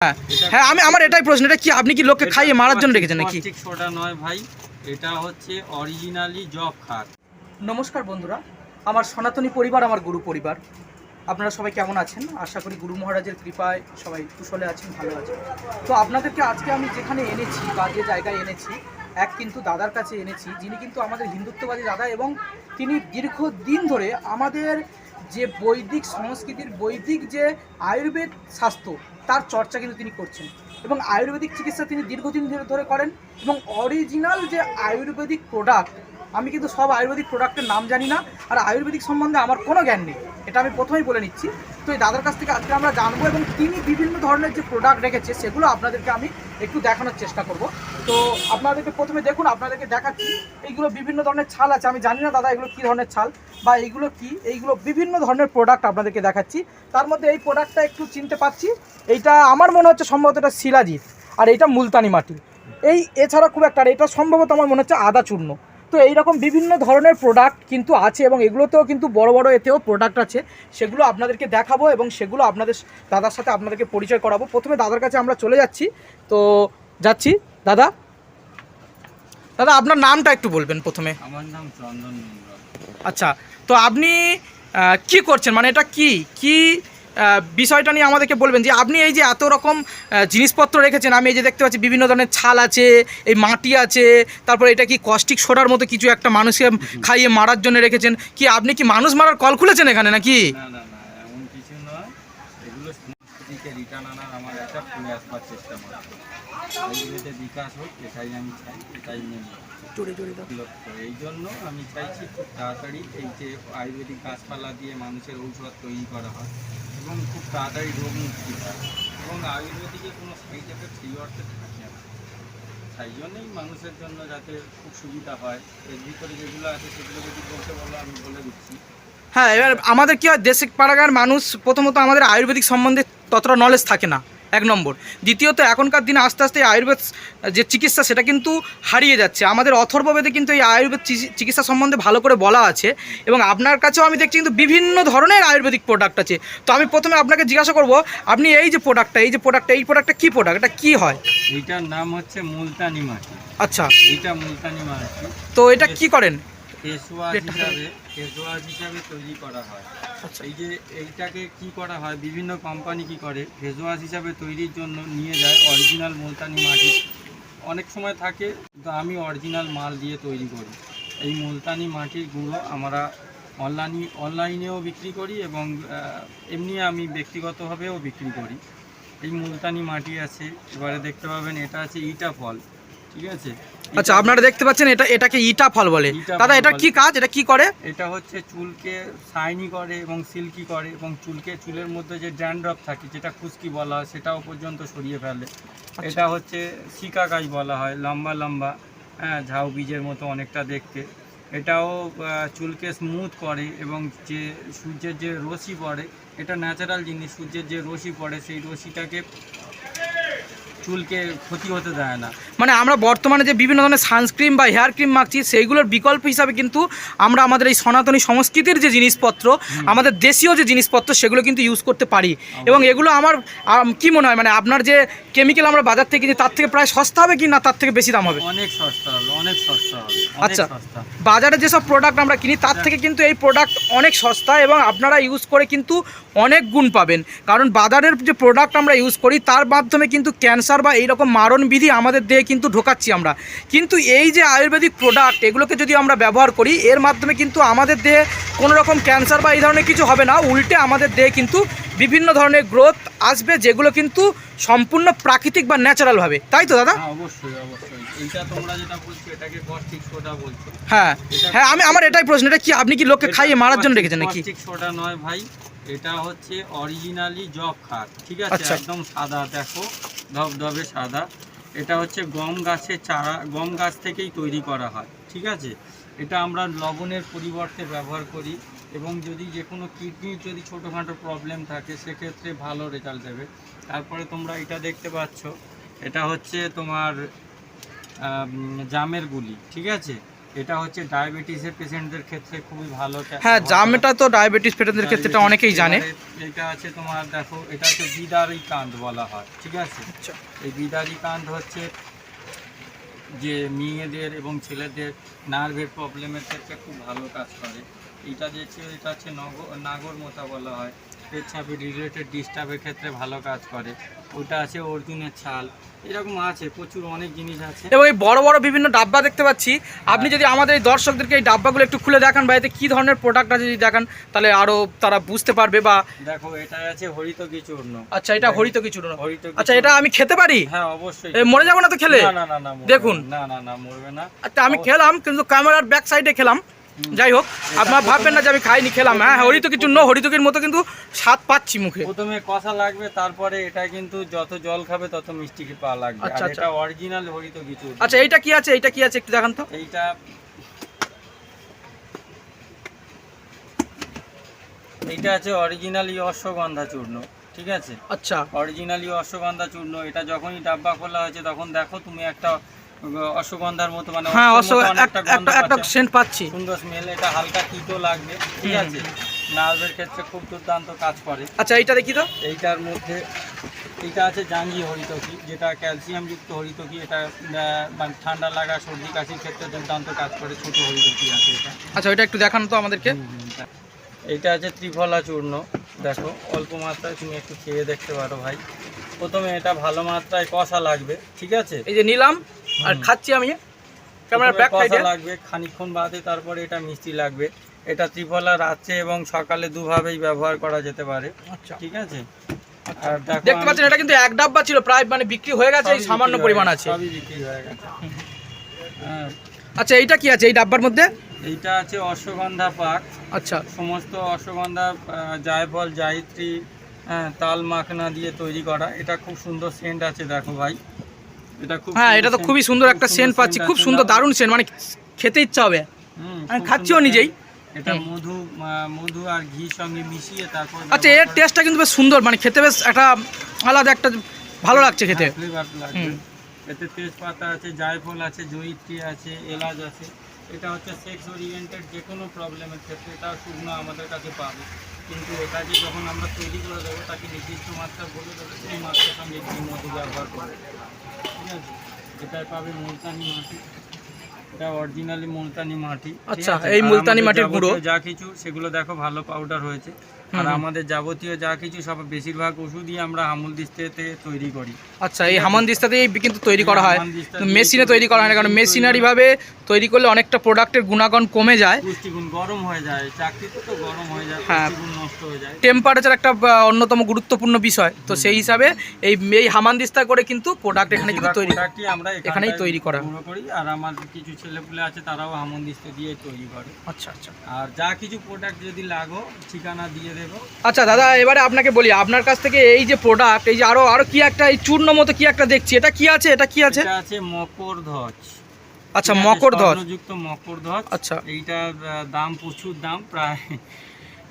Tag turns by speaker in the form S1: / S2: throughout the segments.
S1: হ্যাঁ হ্যাঁ আমি আমার এটাই প্রশ্ন এটা কি আপনি কি লোককে খাইয়ে মারার জন্য রেখেছেন নাকি?
S2: সোডা নয় ভাই এটা হচ্ছে অরিজিনালি জব
S1: নমস্কার বন্ধুরা আমার সনাতনী পরিবার আমার গুরু পরিবার। আপনারা সবাই কেমন আছেন? আশা করি গুরু মহারাজের কৃপায় সবাই কুশলে আছেন ভালো আছেন। তো আপনাদেরকে আজকে আমি যেখানে এনেছি বা যে জায়গায় এনেছি এক কিন্তু দাদার কাছে এনেছি যিনি কিন্তু আমাদের হিন্দুত্ববাদী দাদা এবং তিনি দীর্ঘদিন ধরে আমাদের যে বৈদিক সংস্কৃতির বৈদিক যে আয়ুর্বেদ স্বাস্থ্য তার চর্চা কিন্তু তিনি করছেন। এবং আয়ুর্বেদিক চিকিৎসা তিনি দীর্ঘদিন ধরে করেন এবং অরিজিনাল যে আয়ুর্বেদিক প্রোডাক্ট আমি কিন্তু সব আয়ুর্বেদিক প্রোডাক্টের নাম জানি না, আর আয়ুর্বেদিক সম্বন্ধে আমার কোনো জ্ঞান নেই। এটা আমি প্রথমেই বলে নিচ্ছি। তো এই দাদার কাছ থেকে আজকে আমরা জানব এবং তিনি বিভিন্ন ধরনের যে প্রোডাক্ট রেখেছে, সেগুলো আপনাদেরকে আমি একটু দেখানোর চেষ্টা করব। তো আপনাদেরকে প্রথমে দেখুন, আপনাদেরকে দেখাচ্ছি, এইগুলো বিভিন্ন ধরনের ছাল আছে। আমি জানি না দাদা এগুলো কী ধরনের ছাল বা এইগুলো কি, এইগুলো বিভিন্ন ধরনের প্রোডাক্ট আপনাদেরকে দেখাচ্ছি। তার মধ্যে এই প্রোডাক্টটা একটু চিনতে পাচ্ছি, এইটা আমার মনে হচ্ছে সম্ভবত এটা শিলাজিৎ, আর এইটা মুলতানি মাটি। এই এছাড়া খুব একটা, আর এটা সম্ভবত আমার মনে হচ্ছে আদা চূর্ণ। তো এইরকম বিভিন্ন ধরনের প্রোডাক্ট কিন্তু আছে এবং এগুলোতেও কিন্তু বড় বড় এতেও প্রোডাক্ট আছে। সেগুলো আপনাদেরকে দেখাবো এবং সেগুলো আপনাদের দাদার সাথে আপনাদেরকে পরিচয় করাবো। প্রথমে দাদার কাছে আমরা চলে যাচ্ছি। তো যাচ্ছি। দাদা? দাদা আপনার নামটা একটু বলবেন প্রথমে।
S2: আমার নাম চন্দন
S1: আচ্ছা তো আপনি কি করছেন? মানে এটা কি? কি বিষয়টা নিয়ে আমাদেরকে বলবেন যে আপনি এই যে এত রকম জিনিসপত্র রেখেছেন আমি এই যে দেখতে পাচ্ছি বিভিন্ন ধরনের ছাল আছে এই মাটি আছে তারপরে এটা কি কস্টিক সোডার মতো কিছু একটা মানুষকে খাইয়ে মারার জন্য রেখেছেন? কি আপনি কি মানুষ মারার কল খুলেছেন এখানে নাকি?
S2: এই জন্য আমি চাইছি খুব তাড়াতাড়ি এই যে আয়ুর্বেদিক গাছপালা দিয়ে মানুষের ঔষধ তৈরি করা হয়। এবং খুব তাড়াতাড়ি রোগ মুক্তি হয় এবং আয়ুর্বেদিকে কোনো সাইড এফেক্ট সেই অর্থে থাকে না। তাই জন্যই মানুষের জন্য যাতে খুব সুবিধা হয়, এর ভিতরে যেগুলো আছে সেগুলো যদি বলতে বলো, আমি বলে দিচ্ছি।
S1: হ্যাঁ এবার আমাদের কি হয়, দেশে পাড়াগার মানুষ প্রথমত আমাদের আয়ুর্বেদিক সম্বন্ধে ততটা নলেজ থাকে না। এক নম্বর। দ্বিতীয়ত এখনকার দিনে আস্তে আস্তে আয়ুর্বেদ যে চিকিৎসা সেটা কিন্তু হারিয়ে যাচ্ছে। আমাদের অথর্ববেদে কিন্তু এই আয়ুর্বেদ চিকিৎসা সম্বন্ধে ভালো করে বলা আছে এবং আপনার কাছেও আমি দেখছি কিন্তু বিভিন্ন ধরনের আয়ুর্বেদিক প্রোডাক্ট আছে। তো আমি প্রথমে আপনাকে জিজ্ঞাসা করব আপনি এই যে প্রোডাক্টটা এই যে প্রোডাক্টটা এই প্রোডাক্টটা কী প্রোডাক্ট এটা কী হয়?
S2: এইটার নাম হচ্ছে মুলতানি মাটি।
S1: আচ্ছা।
S2: এইটা মুলতানি মাটি।
S1: তো এটা কি করেন?
S2: ফেসওয়াশ হিসাবে ফেসওয়াশ হিসাবে তৈরি করা হয়।
S1: আচ্ছা।
S2: এই যে এইটাকে কি করা হয় বিভিন্ন কোম্পানি কি করে ফেসওয়াশ হিসাবে তৈরির জন্য নিয়ে যায় অরিজিনাল মুলতানি মাটি। অনেক সময় থাকে কিন্তু আমি অরিজিনাল মাল দিয়ে তৈরি করি। এই মুলতানি মাটির গুঁড়ো আমরা অনলাইনে অনলাইনেও বিক্রি করি এবং এমনি আমি ব্যক্তিগতভাবেও বিক্রি করি। এই মুলতানি মাটি আছে এবারে দেখতে পাবেন এটা আছে ইটা ফল। ঠিক আছে?
S1: আচ্ছা আপনারা দেখতে পাচ্ছেন এটা এটাকে ইটা ফল বলে। দাদা এটা। কি কাজ? এটা কি করে?
S2: এটা হচ্ছে চুলকে শাইনি করে এবং সিল্কি করে এবং চুলকে চুলের মধ্যে যে ড্যান্ড্রফ থাকে যেটা খুশকি বলা হয় সেটাও পর্যন্ত সরিয়ে ফেলে। এটা হচ্ছে শিকা গাছ বলা হয় লম্বা লম্বা হ্যাঁ ঝাউ বীজের মতো অনেকটা দেখতে। এটাও চুলকে স্মুথ করে এবং যে সূর্যের যে রশ্মি পড়ে এটা ন্যাচারাল জিনিস সূর্যের যে রশ্মি পড়ে সেই রশ্মিটাকে চুলকে ক্ষতি হতে দেয় না।
S1: মানে আমরা বর্তমানে যে বিভিন্ন ধরনের সানস্ক্রিম বা হেয়ার ক্রিম মাখছি সেইগুলোর বিকল্প হিসাবে কিন্তু আমরা আমাদের এই সনাতনী সংস্কৃতির যে জিনিসপত্র আমাদের দেশীয় যে জিনিসপত্র সেগুলো কিন্তু ইউজ করতে পারি। এবং এগুলো আমার আম, কি মনে হয়? মানে আপনার যে কেমিক্যাল আমরা বাজার থেকে কিনি তার থেকে প্রায় সস্তা হবে কি না তার থেকে বেশি দাম হবে?
S2: অনেক সস্তা হবে। অনেক সস্তা হবে
S1: আচ্ছা। বাজারে যেসব প্রোডাক্ট আমরা কিনি তার থেকে কিন্তু এই প্রোডাক্ট অনেক সস্তা এবং আপনারা ইউজ করে কিন্তু অনেক গুণ পাবেন। কারণ বাজারের যে প্রোডাক্ট আমরা ইউজ করি তার মাধ্যমে কিন্তু ক্যান্সার বা এইরকম মারণবিধি আমাদের দেহে কিন্তু ঢোকাচ্ছি আমরা। কিন্তু এই যে আয়ুর্বেদিক প্রোডাক্ট এগুলোকে যদি আমরা ব্যবহার করি এর মাধ্যমে কিন্তু আমাদের দেহে কোনো রকম ক্যান্সার বা এই ধরনের কিছু হবে না উল্টে আমাদের দেহে কিন্তু বিভিন্ন ধরনের গ্রোথ আসবে যেগুলো কিন্তু সম্পূর্ণ প্রাকৃতিক বা ন্যাচারাল হবে তাই তো দাদা?
S2: হ্যাঁ অবশ্যই অবশ্যই। এইটা তোমরা যেটা বলছো এটাকে কস্টিক সোডা বলছো।
S1: হ্যাঁ হ্যাঁ আমি আমার এটাই প্রশ্ন এটা কি আপনি কি লোককে খাইয়ে মারার জন্য রেখেছেন নাকি?
S2: নয় ভাই এটা হচ্ছে অরিজিনালি জব খাট ঠিক আছে?
S1: আচ্ছা।
S2: একদম সাদা দেখো ধবধবে সাদা। এটা হচ্ছে গম গাছের চারা গম গাছ থেকেই তৈরি করা হয় ঠিক আছে? এটা আমরা লবণের পরিবর্তে ব্যবহার করি। এবং যদি যে কোনো কিডনির যদি ছোটোখাটো প্রবলেম থাকে সেক্ষেত্রে ভালো রেজাল্ট দেবে। তারপরে তোমরা এটা দেখতে পাচ্ছ এটা হচ্ছে তোমার জামের গুলি ঠিক আছে? এটা হচ্ছে ডায়াবেটিসের পেশেন্টদের ক্ষেত্রে খুবই ভালো
S1: হ্যাঁ জামটা তো ডায়াবেটিস পেটেন্টের ক্ষেত্রে এটা অনেকেই জানে।
S2: এটা আছে তোমার দেখো এটা হচ্ছে বিদারি কান্ড বলা হয় ঠিক আছে?
S1: আচ্ছা।
S2: এই বিদারি কান্ড হচ্ছে যে মেয়েদের এবং ছেলেদের নার্ভের প্রবলেমের ক্ষেত্রে খুব ভালো কাজ করে। এটা হচ্ছে এটা হচ্ছে নগর নাগর মোতা বলা হয়। পেচ্ছাপের রিলেটেড ডিস্টার্বের ক্ষেত্রে ভালো কাজ করে। ওটা আছে অর্জুনের ছাল। এরকম আছে প্রচুর অনেক জিনিস আছে।
S1: এবং এই বড় বড় বিভিন্ন ডাব্বা দেখতে পাচ্ছি। আপনি যদি আমাদের এই দর্শকদেরকে এই ডাব্বাগুলো একটু খুলে দেখান বা এতে কী ধরনের প্রোডাক্ট আছে যদি দেখান তাহলে আরও তারা বুঝতে পারবে বা
S2: দেখো এটা আছে হরিতকি চূর্ণ
S1: আচ্ছা এটা হরিত না
S2: হরিতকি
S1: আচ্ছা এটা আমি খেতে পারি?
S2: হ্যাঁ অবশ্যই।
S1: মরে যাব না তো খেলে?
S2: না না না না
S1: দেখুন।
S2: না। না না মরবে না।
S1: আচ্ছা আমি খেলাম কিন্তু ক্যামেরার ব্যাক সাইডে খেলাম। যাই হোক আপনার ভাববেন না যে আমি খাইনি খেলাম। হ্যাঁ হরিত কিছু ন হরিতকির মতো কিন্তু স্বাদ পাচ্ছি মুখে।
S2: প্রথমে কষা লাগবে তারপরে এটা কিন্তু যত জল খাবে তত মিষ্টি পাওয়া লাগবে।
S1: আচ্ছা, আচ্ছা।
S2: এটা অরিজিনাল হরিত কিছু
S1: আচ্ছা এইটা কি আছে? এইটা কি আছে? একটু দেখান তো।
S2: এইটা এইটা আছে অরিজিনালি অশ্বগন্ধা চূর্ণ ঠিক আছে?
S1: আচ্ছা।
S2: অরিজিনালি অশ্বগন্ধা চূর্ণ এটা যখনই ডাব্বা খোলা হয়েছে তখন দেখো তুমি একটা অশ্বগন্ধার মতো মানে
S1: হ্যাঁ একটা একটা সেন্ট পাচ্ছি।
S2: সুন্দর স্মেল এটা হালকা তিতো লাগবে ঠিক আছে? নার্ভের ক্ষেত্রে খুব দুর্দান্ত কাজ করে।
S1: আচ্ছা এইটা দেখি তো?
S2: এইটার মধ্যে এইটা আছে জাঙ্গি হরিতকি যেটা ক্যালসিয়ামযুক্ত হরিতকি এটা মানে ঠান্ডা লাগা সর্দি কাশির ক্ষেত্রে দুর্দান্ত কাজ করে ছোট হরিতকি আছে এটা।
S1: আচ্ছা ওইটা একটু দেখান তো আমাদেরকে।
S2: এইটা আছে ত্রিফলা চূর্ণ দেখো অল্প মাত্রায় তুমি একটু খেয়ে দেখতে পারো ভাই। প্রথমে এটা ভালো মাত্রায় কষা লাগবে ঠিক আছে?
S1: এই যে নিলাম আর খাচ্ছি আমি।
S2: প্রথমে
S1: ব্যাক সাইডে
S2: লাগবে খানিকক্ষণ বাদে তারপরে এটা মিষ্টি লাগবে। এটা ত্রিফলা রাত্রে এবং সকালে দুভাবেই ব্যবহার করা যেতে পারে
S1: আচ্ছা।
S2: ঠিক আছে? আর
S1: দেখতে পাচ্ছেন এটা কিন্তু এক ডাব্বা ছিল প্রায় মানে বিক্রি হয়ে গেছে এই সামান্য পরিমাণ আছে।
S2: সবই বিক্রি হয়ে গেছে। হ্যাঁ,
S1: আচ্ছা এইটা কি আছে এই ডাব্বার মধ্যে?
S2: এইটা আছে অশ্বগন্ধা পাক।
S1: আচ্ছা।
S2: সমস্ত অশ্বগন্ধা জায়ফল জায়িত্রী হ্যাঁ, তাল মাখনা দিয়ে তৈরি করা। এটা খুব সুন্দর সেন্ট আছে দেখো ভাই। এটা খুব
S1: হ্যাঁ এটা তো খুবই সুন্দর একটা সেন্ট পাচ্ছি খুব সুন্দর দারুণ সেন্ট মানে খেতে ইচ্ছা হবে। আমি খাচ্ছিও নিজেই।
S2: এটা মধু মধু আর ঘি সঙ্গে মিশিয়ে তারপর
S1: আচ্ছা এর টেস্টটা কিন্তু বেশ সুন্দর মানে খেতে বেশ একটা আলাদা একটা ভালো লাগছে খেতে। হুম।
S2: এতে তেজপাতা আছে জায়ফল আছে জয়িত্রী আছে এলাচ আছে। এটা হচ্ছে সেক্স ওরিয়েন্টেড যে কোনো প্রবলেমের ক্ষেত্রে এটা শুকনো আমাদের কাছে পাবে। কিন্তু এটাকে যখন আমরা তৈরি করে দেবো তাকে নির্দিষ্ট মাত্রা বলে দেবো সেই মাত্রার সঙ্গে ডিম মধু ব্যবহার করে ঠিক আছে? এটাই পাবে মুলতানি মাটি। এটা অরিজিনালি মুলতানি মাটি।
S1: আচ্ছা, এই মুলতানি মাটির গুঁড়ো।
S2: যা কিছু সেগুলো দেখো ভালো পাউডার হয়েছে। আর আমাদের যাবতীয় যা কিছু সব বেশিরভাগ ওষুধই আমরা হামুল দিস্তেতে তৈরি করি।
S1: আচ্ছা এই হামান দিস্তাতেই কিন্তু তৈরি করা হয়। তো মেশিনে
S2: তৈরি
S1: করা হয় না কারণ
S2: তৈরি
S1: মেশিনারি ভাবে তৈরি করলে অনেকটা প্রোডাক্টের গুণাগুণ কমে যায়।
S2: পুষ্টিগুণ গরম হয়ে যায় চাকরিতে তো গরম হয়ে যায়
S1: হ্যাঁ।
S2: নষ্ট হয়ে যায়।
S1: টেম্পারেচার একটা অন্যতম গুরুত্বপূর্ণ বিষয়। তো সেই হিসাবে এই এই হামানদিস্তা করে কিন্তু প্রোডাক্ট এখানে কিন্তু তৈরি
S2: আমরা
S1: এখানেই তৈরি করা।
S2: করি আর আমার কিছু ছেলেপুলে আছে তারাও হামন দিস্তে দিয়ে তৈরি করে।
S1: আচ্ছা আচ্ছা।
S2: আর যা কিছু প্রোডাক্ট যদি লাগো ঠিকানা দিয়ে
S1: আচ্ছা দাদা এবারে আপনাকে বলি আপনার কাছ থেকে এই যে প্রোডাক্ট এই যে আরও আরও কি একটা এই চূর্ণ মতো কি একটা দেখছি? এটা কি আছে? এটা কি আছে?
S2: এটা আছে মকর ধ্বজ।
S1: আচ্ছা মকর ধ্বজ।
S2: যুক্ত মকর ধ্বজ।
S1: আচ্ছা।
S2: এইটার আহ, দাম প্রচুর দাম প্রায়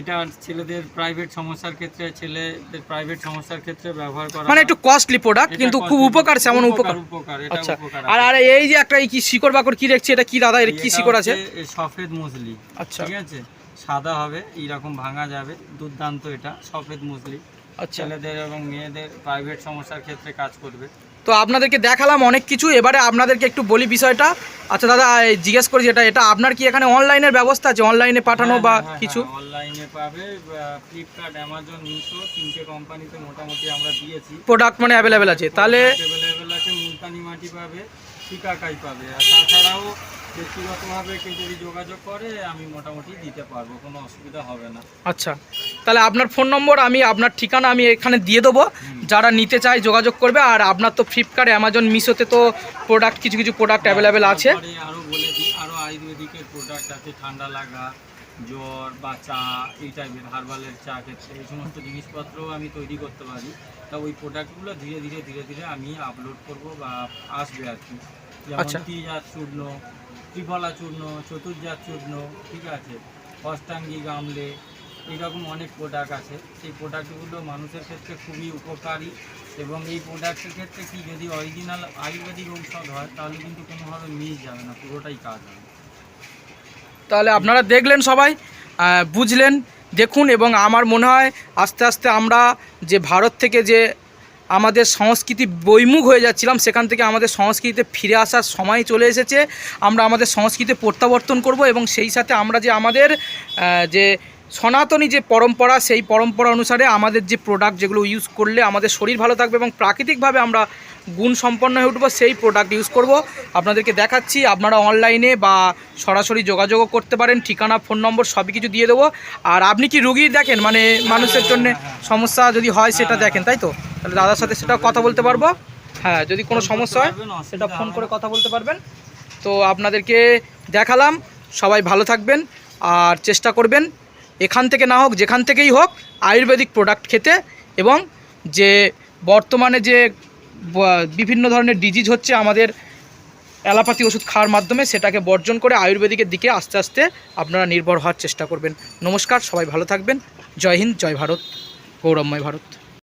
S2: এটা ছেলেদের প্রাইভেট সমস্যার ক্ষেত্রে ছেলেদের প্রাইভেট সমস্যার ক্ষেত্রে ব্যবহার করা
S1: মানে একটু কস্টলি প্রোডাক্ট কিন্তু খুব উপকার সেমন উপকার।
S2: উপকার এটা
S1: আচ্ছা।
S2: উপকার
S1: আর। আর এই যে একটা এই কি শিকড় বাকড় কি দেখছি এটা কি দাদা এটা কি শিকড় আছে?
S2: সফেদ মুসলি
S1: আচ্ছা।
S2: ঠিক আছে? সাদা হবে এইরকম ভাঙা যাবে। দুর্দান্ত এটা সফেদ মুসলি।
S1: আচ্ছা।
S2: ছেলেদের এবং মেয়েদের প্রাইভেট সমস্যার ক্ষেত্রে কাজ করবে।
S1: তো আপনাদেরকে দেখালাম অনেক কিছু এবারে আপনাদেরকে একটু বলি বিষয়টা। আচ্ছা দাদা জিজ্ঞেস করি যেটা এটা আপনার কি এখানে অনলাইনের ব্যবস্থা আছে? অনলাইনে পাঠানো বা কিছু?
S2: অনলাইনে পাবে ফ্লিপকার্ট অ্যামাজন মিশো তিনটে কোম্পানিতে মোটামুটি আমরা দিয়েছি।
S1: প্রোডাক্ট মানে অ্যাভেলেবেল আছে। তাহলে
S2: অ্যাভেলেবেল আছে মুলতানি মাটি পাবে শিকাকাই পাবে। আর তাছাড়াও ব্যক্তিগতভাবে কেউ যদি যোগাযোগ করে আমি মোটামুটি দিতে পারব কোনো অসুবিধা হবে না।
S1: আচ্ছা তাহলে আপনার ফোন নম্বর আমি আপনার ঠিকানা আমি এখানে দিয়ে দেবো। যারা নিতে চায় যোগাযোগ করবে আর আপনার তো ফ্লিপকার্ট অ্যামাজন মিশোতে তো প্রোডাক্ট কিছু কিছু প্রোডাক্ট অ্যাভেলেবেল আছে।
S2: তারপরে আরও বলে দিই আরও আয়ুর্বেদিকের প্রোডাক্ট আছে ঠান্ডা লাগা জ্বর বা চা এই টাইপের হার্বালের চা ক্ষেত্রে এই সমস্ত জিনিসপত্রও আমি তৈরি করতে পারি। তা ওই প্রোডাক্টগুলো ধীরে ধীরে ধীরে ধীরে আমি আপলোড করব বা আসবে আর কি। যেমন
S1: আচ্ছা।
S2: তিজাত চূর্ণ ত্রিফলা চূর্ণ চতুর্জাত চূর্ণ ঠিক আছে? অষ্টাঙ্গী গামলে এইরকম অনেক প্রোডাক্ট আছে। সেই প্রোডাক্টগুলো মানুষের ক্ষেত্রে খুবই উপকারী এবং এই প্রোডাক্টের ক্ষেত্রে কি যদি অরিজিনাল আয়ুর্বেদিক ঔষধ হয়, তাহলে কিন্তু কোনোভাবে মিস যাবে না, পুরোটাই কাজ হবে।
S1: তাহলে আপনারা দেখলেন সবাই বুঝলেন, দেখুন এবং আমার মনে হয় আস্তে আস্তে আমরা যে ভারত থেকে যে আমাদের সংস্কৃতি বৈমুখ হয়ে যাচ্ছিলাম, সেখান থেকে আমাদের সংস্কৃতিতে ফিরে আসার সময় চলে এসেছে। আমরা আমাদের সংস্কৃতি প্রত্যাবর্তন করব এবং সেই সাথে আমরা যে আমাদের যে সনাতনী যে পরম্পরা, সেই পরম্পরা অনুসারে আমাদের যে প্রোডাক্ট যেগুলো ইউজ করলে আমাদের শরীর ভালো থাকবে এবং প্রাকৃতিকভাবে আমরা গুণ সম্পন্ন হয়ে উঠবো, সেই প্রোডাক্ট ইউজ করব। আপনাদেরকে দেখাচ্ছি, আপনারা অনলাইনে বা সরাসরি যোগাযোগও করতে পারেন, ঠিকানা ফোন নম্বর সবই কিছু দিয়ে দেবো। আর আপনি কি রুগী দেখেন? মানে মানুষের জন্য সমস্যা যদি হয়, সেটা দেখেন, তাই তো? তাহলে দাদার সাথে সেটাও কথা বলতে পারব। হ্যাঁ যদি কোনো সমস্যা হয়, সেটা ফোন করে কথা বলতে পারবেন। তো আপনাদেরকে দেখালাম, সবাই ভালো থাকবেন আর চেষ্টা করবেন, এখান থেকে না হোক, যেখান থেকেই হোক, আয়ুর্বেদিক প্রোডাক্ট খেতে এবং যে বর্তমানে যে বিভিন্ন ধরনের ডিজিজ হচ্ছে আমাদের অ্যালোপ্যাথি ওষুধ খাওয়ার মাধ্যমে, সেটাকে বর্জন করে আয়ুর্বেদিকের দিকে আস্তে আস্তে আপনারা নির্ভর হওয়ার চেষ্টা করবেন। নমস্কার, সবাই ভালো থাকবেন। জয় হিন্দ, জয় ভারত, গৌরবময় ভারত।